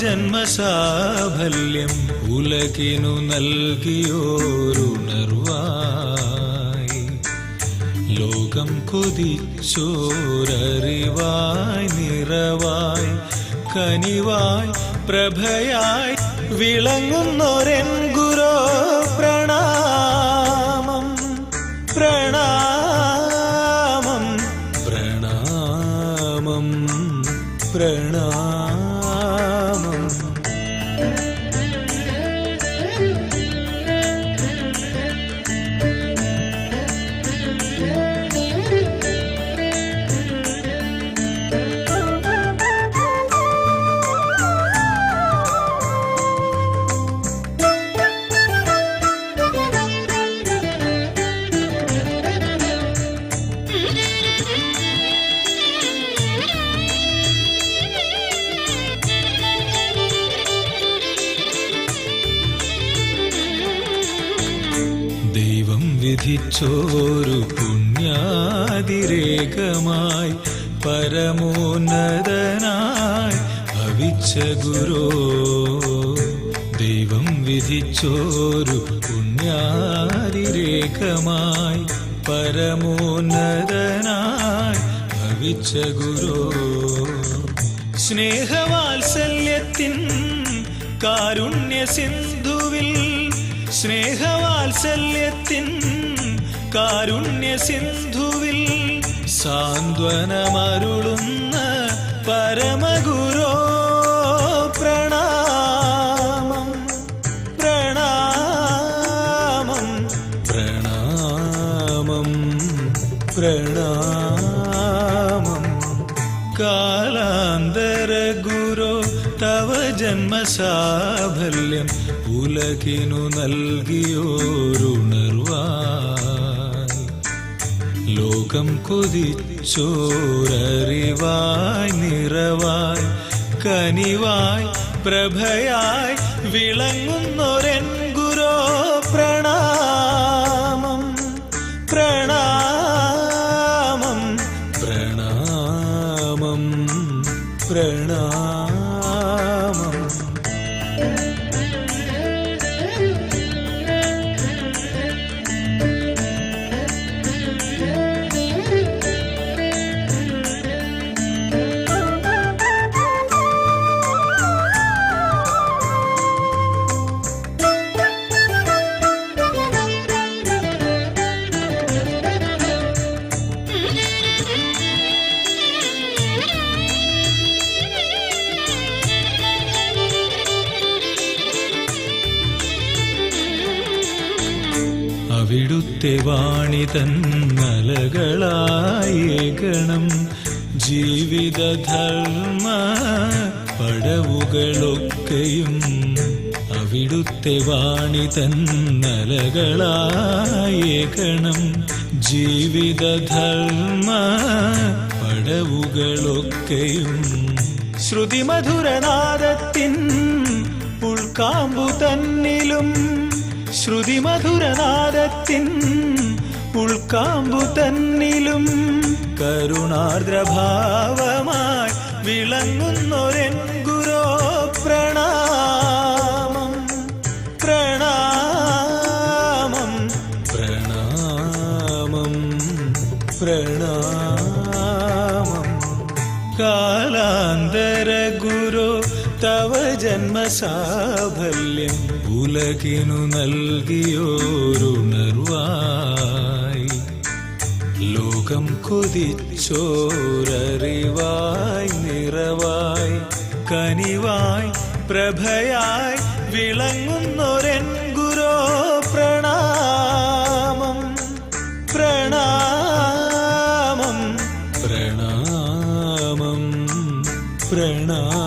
ജന്മസാഫല്യം ഉലകിനു നൽകിയോരുണർവായി ലോകം കൊതിച്ചോരറിവായി നിറവായി കനിവായി പ്രഭയായി വിളങ്ങുന്നൊരൻ ഗുരോ ദൈവം വിധിച്ചോരു പുണ്യാതിരേകമായി പരമോന്നതനായി ഭവിച്ച ഗുരോ. ദൈവം വിധിച്ചോരു പുണ്യാതിരേകമായി പരമോന്നതനായി ഭവിച്ച ഗുരോ. സ്നേഹവാത്സല്യത്തിൻ കാരുണ്യ സിന്ധുവിൽ സ്നേഹവാത്സല്യത്തിൻ കാരുണ്യ സിന്ധുവിൽ സാന്ത്വനമരുളുന്ന പരമഗുരോ പ്രണാമം പ്രണാമം പ്രണാമം പ്രണാമം. കാലാന്തര ഗുരോ തവ ജന്മസാഫല്യം ഉലകിനു നൽകിയോരുണർവായി. ലോകം കൊതിച്ചോരറിവായി നിറവായി കനിവായി പ്രഭയായി വിളങ്ങുന്നൊരൻ പ്രണാമം അവിടുത്തെ തന്നലകളായേകണം നലകളായേകണം ജീവിതധർമ്മ പടവുകളൊക്കെയും അവിടുത്തെ വാണിതൻ നലകളായേകണം ജീവിതധർമ്മ പടവുകളൊക്കെയും ശ്രുതിമധുരനാദത്തിൻ ഉൾക്കാമ്പു തന്നിലും ശ്രുതിമധുരനാദത്തിൻ ഉൾക്കാമ്പു തന്നിലും കരുണാർദ്രഭാവമായി വിളങ്ങുന്നൊരൻ ഗുരോ പ്രണാമം പ്രണാമം പ്രണാമം പ്രണാമം. തവ ജന്മസാഫല്യം ഉലകിനു നൽകിയോരുണർവായി ലോകം കൊതിച്ചോരറിവായി നിറവായി. കനിവായി പ്രഭയായി വിളങ്ങുന്നൊരൻ ഗുരോ പ്രണാമം. പ്രണാമം. പ്രണാമം. പ്രണാമം.